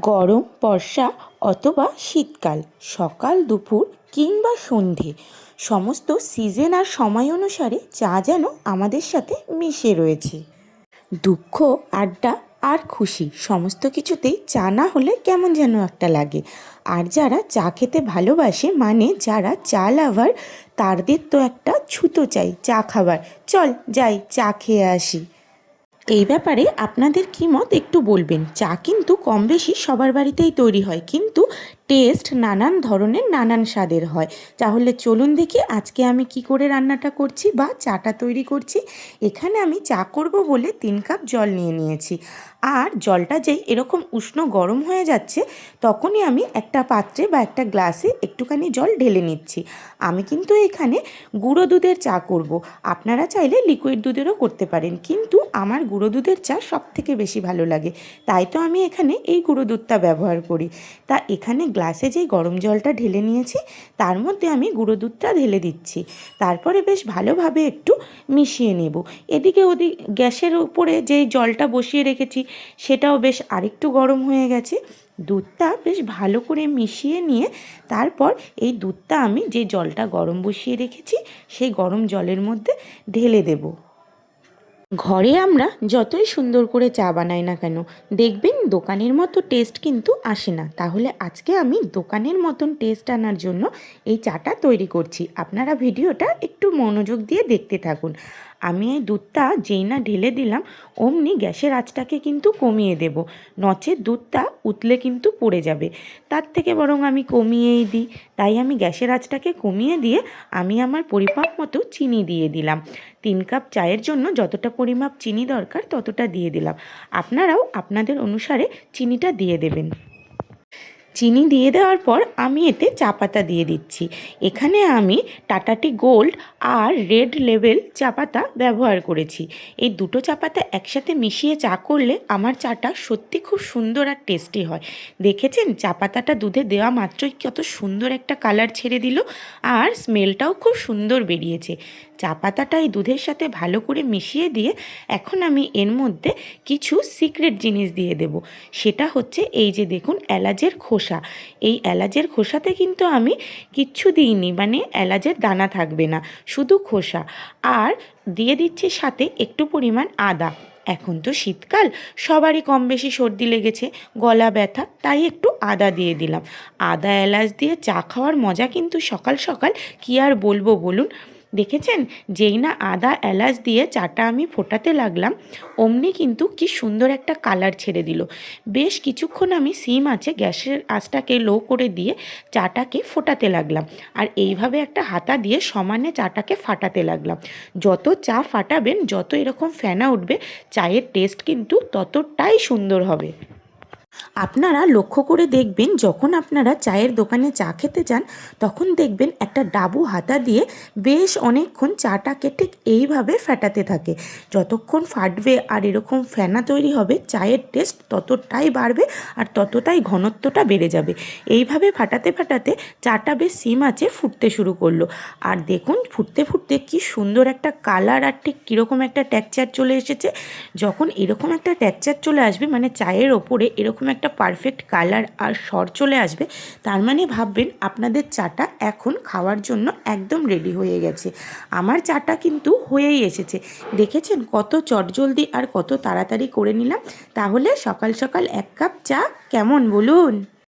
গরম, বর্ষা অথবা শীতকাল, সকাল, দুপুর কিংবা সন্ধে। সমস্ত সিজন আর সময় অনুসারে চা যেন আমাদের সাথে মিশে রয়েছে। দুঃখ, আড্ডা আর খুশি, সমস্ত কিছুতেই চা না হলে কেমন যেন একটা লাগে। আর যারা চা খেতে ভালোবাসে মানে যারা চা লাভার, তাদের তো একটা ছুতো চাই, চা খাবার। চল, যাই, চা খেয়ে আসি। এই ব্যাপারে আপনাদের কী মত একটু বলবেন? চা কিন্তু কম বেশি সবার বাড়িতেই তৈরি হয়, কিন্তু টেস্ট নানান ধরনের, নানান স্বাদের হয়। তাহলে চলুন দেখি আজকে আমি কি করে রান্নাটা করছি বা চাটা তৈরি করছি। এখানে আমি চা করব বলে তিন কাপ জল নিয়ে নিয়েছি। আর জলটা যেই এরকম উষ্ণ গরম হয়ে যাচ্ছে, তখনই আমি একটা পাত্রে বা একটা গ্লাসে একটুখানি জল ঢেলে নিচ্ছি। আমি কিন্তু এখানে গুঁড়ো দুধের চা করব। আপনারা চাইলে লিকুইড দুধেরও করতে পারেন, কিন্তু আমার গুঁড়ো দুধের চা সব থেকে বেশি ভালো লাগে। তাই তো আমি এখানে এই গুঁড়ো দুধটা ব্যবহার করি। তা এখানে গ্লাসে যেই গরম জলটা ঢেলে নিয়েছি, তার মধ্যে আমি গুঁড়ো দুধটা ঢেলে দিচ্ছি। তারপরে বেশ ভালোভাবে একটু মিশিয়ে নেব। এদিকে ওদিক গ্যাসের উপরে যেই জলটা বসিয়ে রেখেছি, সেটাও বেশ আরেকটু গরম হয়ে গেছে। দুধটা বেশ ভালো করে মিশিয়ে নিয়ে, তারপর এই দুধটা আমি যে জলটা গরম বসিয়ে রেখেছি, সেই গরম জলের মধ্যে ঢেলে দেবো। ঘরে আমরা যতই সুন্দর করে চা বানাই না কেন, দেখবেন দোকানের মতো টেস্ট কিন্তু আসে না। তাহলে আজকে আমি দোকানের মতন টেস্ট আনার জন্য এই চাটা তৈরি করছি। আপনারা ভিডিওটা একটু মনোযোগ দিয়ে দেখতে থাকুন। আমি এই দুধটা যেই না ঢেলে দিলাম, অমনি গ্যাসের আঁচটাকে কিন্তু কমিয়ে দেব। নচেত দুধটা উতলে কিন্তু পড়ে যাবে। তার থেকে বরং আমি কমিয়েই দিই। তাই আমি গ্যাসের আঁচটাকে কমিয়ে দিয়ে আমি আমার পরিমাপ মতো চিনি দিয়ে দিলাম। তিন কাপ চায়ের জন্য যতটা পরিমাপ চিনি দরকার ততটা দিয়ে দিলাম। আপনারাও আপনাদের অনুসারে চিনিটা দিয়ে দেবেন। চিনি দিয়ে দেওয়ার পর আমি এতে চা পাতা দিয়ে দিচ্ছি। এখানে আমি টাটাটি গোল্ড আর রেড লেভেল চা পাতা ব্যবহার করেছি। এই দুটো চা পাতা একসাথে মিশিয়ে চা করলে আমার চাটা সত্যি খুব সুন্দর আর টেস্টি হয়। দেখেছেন? চা পাতাটা দুধে দেওয়া মাত্রই কত সুন্দর একটা কালার ছেড়ে দিল আর স্মেলটাও খুব সুন্দর বেরিয়েছে। চা পাতাটা এই দুধের সাথে ভালো করে মিশিয়ে দিয়ে এখন আমি এর মধ্যে কিছু সিক্রেট জিনিস দিয়ে দেব। সেটা হচ্ছে এই যে দেখুন এলাচের খোসা। এই এলাচের খোসাতে কিন্তু আমি কিচ্ছু দিইনি মানে এলাচের দানা থাকবে না, শুধু খোসা। আর দিয়ে দিচ্ছি সাথে একটু পরিমাণ আদা। এখন তো শীতকাল, সবারই কম বেশি সর্দি লেগেছে, গলা ব্যথা, তাই একটু আদা দিয়ে দিলাম। আদা এলাচ দিয়ে চা খাওয়ার মজা কিন্তু সকাল সকাল কি আর বলব বলুন? দেখেছেন? যেই না আদা এলাচ দিয়ে চাটা আমি ফোটাতে লাগলাম, অমনি কিন্তু কি সুন্দর একটা কালার ছেড়ে দিল। বেশ কিছুক্ষণ আমি সিম আছে, গ্যাসের আঁচটাকে লো করে দিয়ে চাটাকে ফোটাতে লাগলাম আর এইভাবে একটা হাতা দিয়ে সমানে চাটাকে ফাটাতে লাগলাম। যত চা ফাটাবেন, যত এরকম ফেনা উঠবে, চায়ের টেস্ট কিন্তু ততটাই সুন্দর হবে। আপনারা লক্ষ্য করে দেখবেন, যখন আপনারা চায়ের দোকানে চা খেতে যান, তখন দেখবেন একটা ডাবু হাতা দিয়ে বেশ অনেকক্ষণ চাটাকে ঠিক এইভাবে ফেটাতে থাকে। যতক্ষণ ফাটবে আর এরকম ফেনা তৈরি হবে, চায়ের টেস্ট ততটাই বাড়বে আর ততটাই ঘনত্বটা বেড়ে যাবে। এইভাবে ফাটাতে ফাটাতে চাটা বেশ সিম আছে, ফুটতে শুরু করল। আর দেখুন, ফুটতে ফুটতে কি সুন্দর একটা কালার আর ঠিক কীরকম একটা টেক্সচার চলে এসেছে। যখন এরকম একটা টেক্সচার চলে আসবে মানে চায়ের ওপরে এরকম একটা পারফেক্ট কালার আর স্বর চলে আসবে, তার মানে ভাববেন আপনাদের চাটা এখন খাওয়ার জন্য একদম রেডি হয়ে গেছে। আমার চাটা কিন্তু হয়েই এসেছে। দেখেছেন কত চটজলদি আর কত তাড়াতাড়ি করে নিলাম? তাহলে সকাল সকাল এক কাপ চা কেমন বলুন?